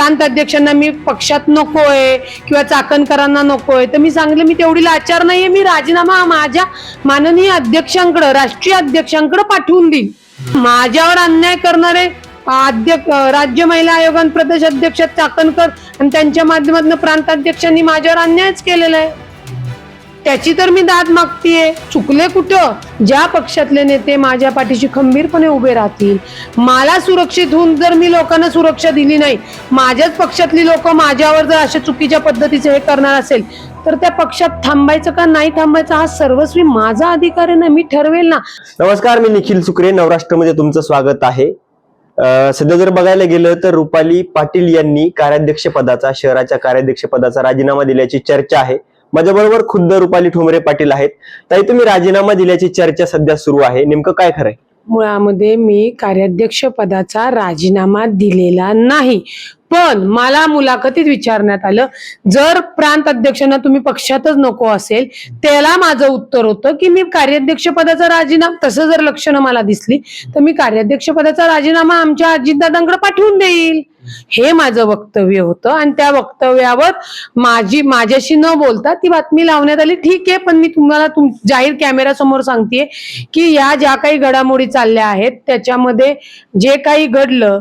प्रांत अध्यक्षांना मी पक्षात नकोय किंवा चाकणकरांना नकोय. तर मी सांगले मी तेवढी लाचार नाहीये मी राजीनामा माझ्या माननीय अध्यक्षांकडे राष्ट्रीय अध्यक्षांकडे पाठवून देईन. माझ्यावर अन्याय करणारे अध्यक्ष राज्य महिला आयोगान प्रदेश अध्यक्ष चाकणकर आणि त्यांच्या माध्यमातून प्रांताध्यक्षांनी माझ्यावर अन्यायच केलेला आहे. त्याची तर मी दाद मागतीये. चुकले कुठं? ज्या पक्षातले नेते माझ्या पाठीशी खंबीरपणे उभे राहतील मला सुरक्षित होऊन जर मी लोकांना सुरक्षा दिली नाही माझ्याच पक्षातली लोक माझ्यावर जर अशा चुकीच्या पद्धतीचे हे करणार असेल तर त्या पक्षात थांबायचं का नाही थांबायचं हा सर्वस्वी माझा अधिकार आहे ना मी ठरवेल ना. नमस्कार मी निखिल सुकरे नवराष्ट्रमध्ये तुमचं स्वागत आहे. सध्या जर बघायला गेलं तर रुपाली पाटील यांनी कार्याध्यक्ष पदाचा शहराच्या कार्याध्यक्ष पदाचा राजीनामा दिल्याची चर्चा आहे. माझ्याबरोबर खुद्द रुपाली ठोंबरे पाटील आहेत. ताई तुम्ही राजीनामा दिल्याची चर्चा सध्या सुरू आहे. नेमकं काय खरंय? मुळामध्ये मी कार्याध्यक्ष पदाचा राजीनामा दिलेला नाही. पण मला मुलाखतीत विचारण्यात आलं जर प्रांत अध्यक्षांना तुम्ही पक्षातच नको असेल त्याला माझं उत्तर होतं की मी कार्याध्यक्ष पदाचा राजीनामा तसं जर लक्षणं मला दिसली तर मी कार्याध्यक्ष पदाचा राजीनामा आमच्या अजितदादांकडे पाठवून देईल. हे माझं वक्तव्य होतं. आणि त्या वक्तव्यावर माझी माझ्याशी न बोलता ती बातमी लावण्यात आली. ठीक आहे पण मी तुम्हाला तुम जाहीर कॅमेरा समोर सांगतेय की या ज्या काही घडामोडी चालल्या आहेत त्याच्यामध्ये जे काही घडलं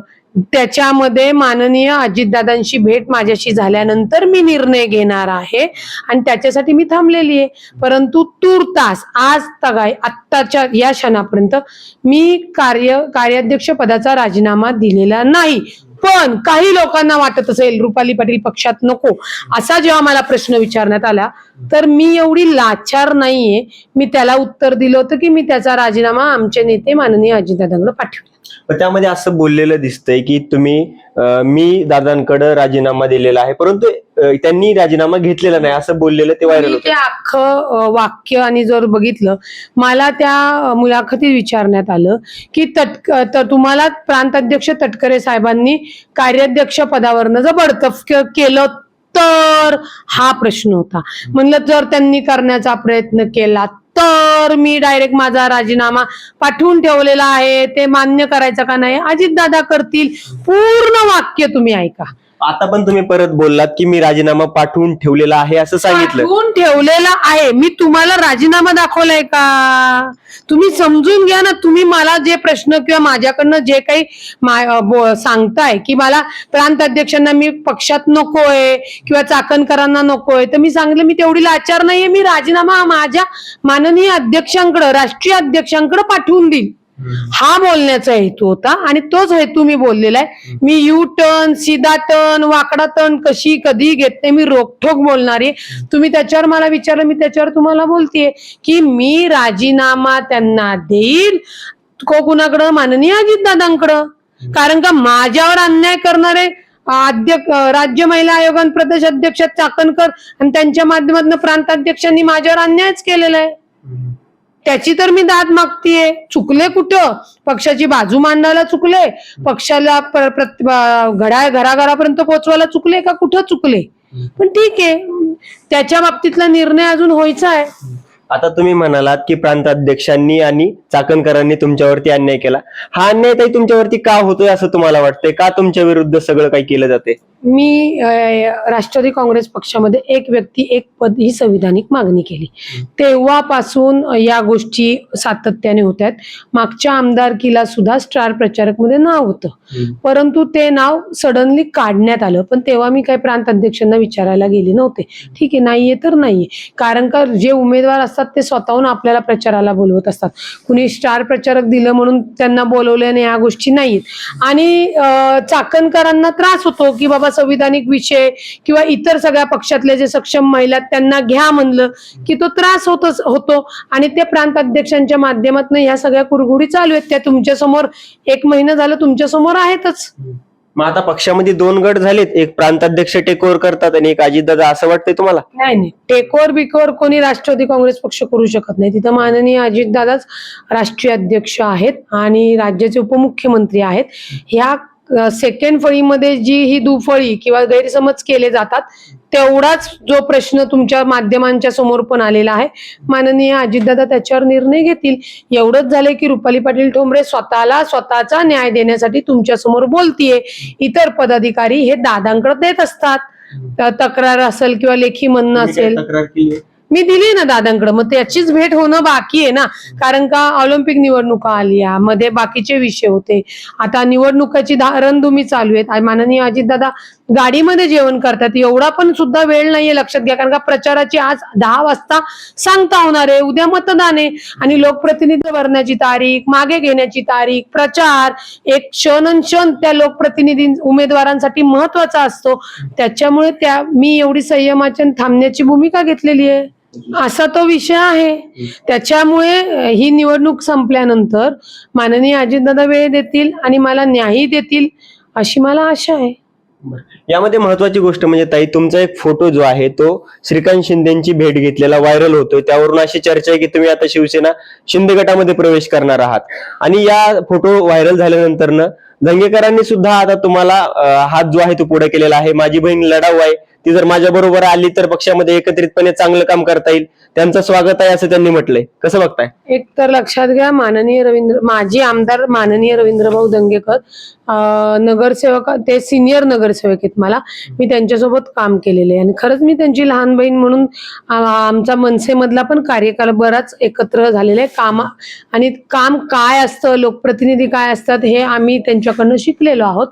त्याच्यामध्ये माननीय अजितदादांशी भेट माझ्याशी झाल्यानंतर मी निर्णय घेणार आहे. आणि त्याच्यासाठी मी थांबलेली आहे. परंतु तूर्तास आज तगाय आत्ताच्या या क्षणापर्यंत मी कार्य कार्याध्यक्ष पदाचा राजीनामा दिलेला नाही. पण काही लोकांना वाटत असेल रुपाली पाटील पक्षात नको. असा जेव्हा मला प्रश्न विचारण्यात आला तर मी एवढी लाचार नाहीये. मी त्याला उत्तर दिलं होतं की मी त्याचा राजीनामा आमचे नेते माननीय अजितदादांकडे पाठवला त्यामध्ये असं बोललेलं दिसतंय की तुम्ही मी दादांकडे राजीनामा दिलेला आहे. परंतु त्यांनी राजीनामा घेतलेला नाही असं बोललेलं ते व्हायरल ते अख्खं वाक्य आणि जर बघितलं मला त्या मुलाखतीत विचारण्यात आलं की तटक तर तुम्हाला प्रांताध्यक्ष तटकरे साहेबांनी कार्याध्यक्ष पदावरनं जर बडतफ केलं तर हा प्रश्न होता. म्हणलं जर त्यांनी करण्याचा प्रयत्न केला तर मी डायरेक्ट माझा राजीनामा पाठवून ठेवलेला आहे. ते मान्य करायचं का नाही? अजितदादा करतील. पूर्ण वाक्य तुम्ही ऐका. आता पण तुम्ही परत बोललात की मी राजीनामा पाठवून ठेवलेला आहे असं सांगितलं. पाठवून ठेवलेला आहे. मी तुम्हाला राजीनामा दाखवलाय का? तुम्ही समजून घ्या ना. तुम्ही मला जे प्रश्न किंवा माझ्याकडनं जे काही मा- बो- सांगताय की मला प्रांत अध्यक्षांना मी पक्षात नकोय किंवा चाकणकरांना नकोय तर मी सांगितलं मी तेवढी लाचार नाहीये. मी राजीनामा माझ्या माननीय अध्यक्षांकडे राष्ट्रीय अध्यक्षांकडे पाठवून देईल हा बोलण्याचा हेतू होता आणि तोच हेतू मी बोललेला आहे. मी यू टर्न सीधा टर्न वाकडा टर्न कशी कधी घेते मी रोखोक बोलणारी तुम्ही त्याच्यावर मला विचारलं मी त्याच्यावर तुम्हाला बोलतेय की मी राजीनामा त्यांना देईल को कुणाकडं? माननीय अजितदादांकडं. कारण का माझ्यावर अन्याय करणारे अध्यक्ष राज्य महिला आयोगान प्रदेश अध्यक्ष चाकणकर आणि त्यांच्या माध्यमातून प्रांताध्यक्षांनी माझ्यावर अन्यायच केलेला आहे. त्याची तर मी दाद मागतीये. चुकले कुठं? पक्षाची बाजू मांडायला चुकले. पक्षाला घड्याळ घराघरापर्यंत पोहोचवायला चुकले का कुठं चुकले? पण ठीक आहे. त्याच्या बाबतीतला निर्णय अजून व्हायचा आहे. आता तुम्ही म्हणालात की प्रांताध्यक्षांनी आणि चाकणकरांनी तुमच्यावरती अन्याय केला. हा अन्याय ताई तुमच्यावरती का होतोय असं तुम्हाला वाटतंय? का तुमच्या विरुद्ध सगळं काही केलं जाते मी राष्ट्रवादी काँग्रेस पक्षामध्ये एक व्यक्ती एक पद ही संविधानिक मागणी केली. तेव्हापासून या गोष्टी सातत्याने होत आहेत मागच्या आमदारकीला सुद्धा स्टार प्रचारकमध्ये नाव होतं. परंतु ते नाव सडनली काढण्यात आलं. पण तेव्हा मी काही प्रांत अध्यक्षांना विचारायला गेले नव्हते. ठीक आहे नाहीये तर नाहीये. कारण का जे उमेदवार असतात ते स्वतःहून आपल्याला प्रचाराला बोलवत असतात. कुणी स्टार प्रचारक दिलं म्हणून त्यांना बोलवल्याने या गोष्टी नाहीत आणि चाकणकरांना त्रास होतो की बाबा संविधानिक विषय किंवा इतर सगळ्या पक्षातले जे सक्षम महिला त्यांना घ्या म्हणलं की तो त्रास होतच होतो. आणि ते प्रांत अध्यक्षांच्या माध्यमातून ह्या सगळ्या कुरघुडी चालू आहेत. त्या तुमच्यासमोर एक महिना झालं तुमच्यासमोर आहेतच. मग आता पक्षामध्ये दोन गट झालेत. एक प्रांताध्यक्ष टेक ओव्हर करतात आणि एक अजितदादा. असं वाटतंय तुम्हाला? नाही नाही. टेकवर बिकवर कोणी राष्ट्रवादी काँग्रेस पक्ष करू शकत नाही. तिथं माननीय अजितदादाच राष्ट्रीय अध्यक्ष आहेत आणि राज्याचे उपमुख्यमंत्री आहेत. ह्या सेकंड फळीमध्ये जी ही दुफळी किंवा गैरसमज केले जातात तेवढाच जो प्रश्न तुमच्या माध्यमांच्या समोर पण आलेला आहे. माननीय अजितदादा त्याच्यावर निर्णय घेतील. एवढंच झालंय की रुपाली पाटील ठोंबरे स्वतःला स्वतःचा न्याय देण्यासाठी तुमच्यासमोर बोलतीये. इतर पदाधिकारी हे दादांकडे देत असतात. तक्रार असेल किंवा लेखी म्हणणं असेल. तक्रार केली? मी दिली ना दादांकडे. मग त्याचीच भेट होणं बाकी आहे ना. कारण का ऑलिम्पिक निवडणुका आल्या. मध्ये बाकीचे विषय होते. आता निवडणुकाची रणधुमी चालू आहेत. आ- माननीय अजितदादा गाडीमध्ये जेवण करतात. एवढा पण सुद्धा वेळ नाहीये लक्षात घ्या. कारण का प्रचाराची आज दहा वाजता सांगता होणार आहे. उद्या मतदान आहे. आणि लोकप्रतिनिधी भरण्याची तारीख मागे घेण्याची तारीख प्रचार एक क्षण क्षण त्या लोकप्रतिनिधी उमेदवारांसाठी महत्त्वाचा असतो. त्याच्यामुळे त्या मी एवढी संयमाच्या थांबण्याची भूमिका घेतलेली आहे. असा तो विषय आहे. त्याच्यामुळे ही निवडणूक संपल्यानंतर माननीय अजितदादा वेळ देतील आणि मला न्यायही देतील अशी मला आशा आहे. यामध्ये महत्वाची गोष्ट म्हणजे ताई तुमचा एक फोटो जो आहे तो श्रीकांत शिंदेची भेट घेतलेला व्हायरल होतोय. त्यावरून अशी चर्चा आहे की तुम्ही आता शिवसेना शिंदे गटामध्ये प्रवेश करणार आहात. आणि या फोटो व्हायरल झाल्यानंतर न धंगेकरांनी सुद्धा आता तुम्हाला हात जो आहे तो पुढे केलेला आहे. माझी बहीण लढाऊ आहे. ती जर माझ्या बरोबर आली तर पक्षामध्ये एकत्रितपणे चांगलं काम करता येईल. त्यांचं स्वागत आहे असं त्यांनी म्हटलंय. कसं बघताय? एक तर लक्षात घ्या माननीय रवींद्र माजी आमदार माननीय रवींद्रभाऊ दंगेकर नगरसेवक ते सिनियर नगरसेवक आहेत मला. मी त्यांच्यासोबत काम केलेले आहे. आणि खरंच मी त्यांची लहान बहीण म्हणून आमचा मनसेमधला पण कार्यकाल बराच एकत्र झालेला आहे. काम आणि काम काय असतं लोकप्रतिनिधी काय असतात हे आम्ही त्यांच्याकडनं शिकलेलो आहोत.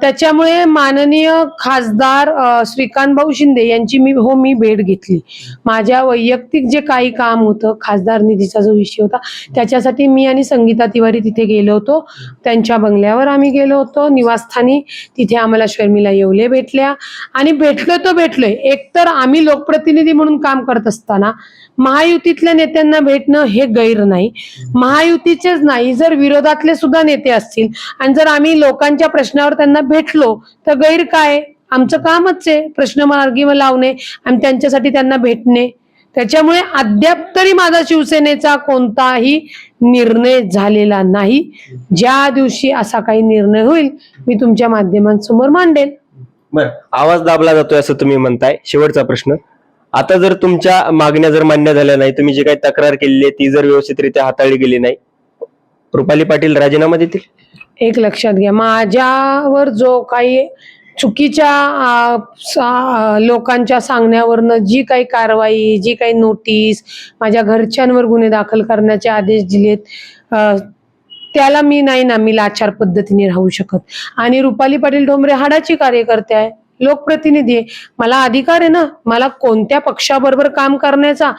त्याच्यामुळे माननीय खासदार श्रीकांत भाऊ शिंदे यांची मी हो मी भेट घेतली. माझ्या वैयक्तिक जे काही काम होतं खासदार निधीचा जो विषय होता त्याच्यासाठी मी आणि संगीता तिवारी तिथे गेलो होतो. त्यांच्या बंगल्यावर आम्ही गेलो होतो. निवासस्थानी तिथे आम्हाला शर्मिला येवले भेटल्या. आणि भेटलो तो भेटलोय. एकतर आम्ही लोकप्रतिनिधी म्हणून काम करत असताना महायुतीतल्या नेत्यांना भेटणं हे गैर नाही. महायुतीचेच नाही जर विरोधातले सुद्धा नेते असतील आणि जर आम्ही लोकांच्या प्रश्नावर त्यांना भेटलो तर गैर काय? आमचं कामच आहे प्रश्न मार्गी लावणे आणि त्यांच्यासाठी त्यांना भेटणे. त्याच्यामुळे अद्याप तरी माझा शिवसेनेचा कोणताही निर्णय झालेला नाही. ज्या दिवशी असा काही निर्णय होईल मी तुमच्या माध्यमांसमोर मांडेल बरं आवाज दाबला जातोय असं तुम्ही म्हणताय. शेवटचा प्रश्न. आता जर तुमच्या मागण्या जर मान्य झाल्या नाही तुम्ही जी काही तक्रार केलेली आहे ती जर व्यवस्थितरित्या हाताळली गेली नाही रुपाली पाटील राजीनामा देतील? एक लक्षात घ्या माझ्यावर जो काही चुकीच्या सा- लोकांच्या सांगण्यावरनं जी काही कारवाई जी काही नोटीस माझ्या घरच्यांवर गुन्हे दाखल करण्याचे आदेश दिलेत त्याला मी नाही ना मी लाचार पद्धतीने राहू शकत. आणि रुपाली पाटील ठोंबरे हाडाची कार्यकर्ते आहे लोकप्रतिनिधी आहे. मला अधिकार आहे ना मला कोणत्या पक्षाबरोबर काम करण्याचा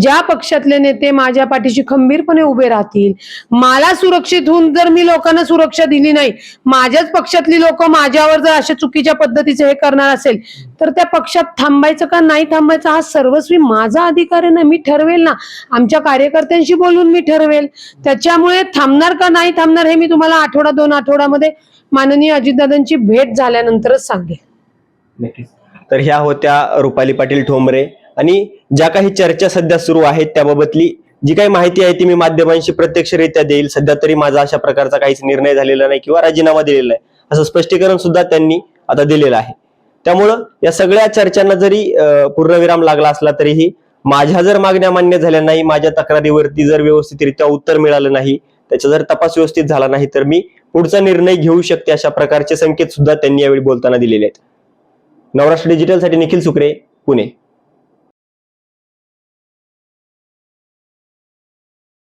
ज्या पक्षातले नेते माझ्या पाठीशी खंबीरपणे उभे राहतील मला सुरक्षित होऊन जर मी लोकांना सुरक्षा दिली नाही माझ्याच पक्षातली लोक माझ्यावर जर अशा चुकीच्या पद्धतीचे हे करणार असेल तर त्या पक्षात थांबायचं का नाही थांबायचं हा सर्वस्वी माझा अधिकार आहे ना मी ठरवेल ना. आमच्या कार्यकर्त्यांशी बोलून मी ठरवेल. त्याच्यामुळे थांबणार का नाही थांबणार हे मी तुम्हाला आठवडा दोन आठवड्यामध्ये माननीय अजितदादांची भेट झाल्यानंतरच सांगेल तर ह्या होत्या रुपाली पाटील ठोंबरे. आणि ज्या काही चर्चा सध्या सुरू आहेत त्याबाबतली जी काही माहिती आहे ती मी माध्यमांशी प्रत्यक्षरित्या देईल. सध्या तरी माझा अशा प्रकारचा काहीच निर्णय झालेला नाही किंवा राजीनामा दिलेला नाही. असं स्पष्टीकरण सुद्धा त्यांनी आता दिलेलं आहे. त्यामुळं या सगळ्या चर्चांना जरी पूर्णविराम लागला असला तरीही माझ्या जर मागण्या मान्य झाल्या नाही माझ्या तक्रारीवरती जर व्यवस्थितरित्या उत्तर मिळालं नाही त्याचा जर तपास व्यवस्थित झाला नाही तर मी पुढचा निर्णय घेऊ शकते अशा प्रकारचे संकेत सुद्धा त्यांनी यावेळी बोलताना दिलेले आहेत. नवराष्ट्र डिजिटलसाठी निखिल सुक्रे पुणे.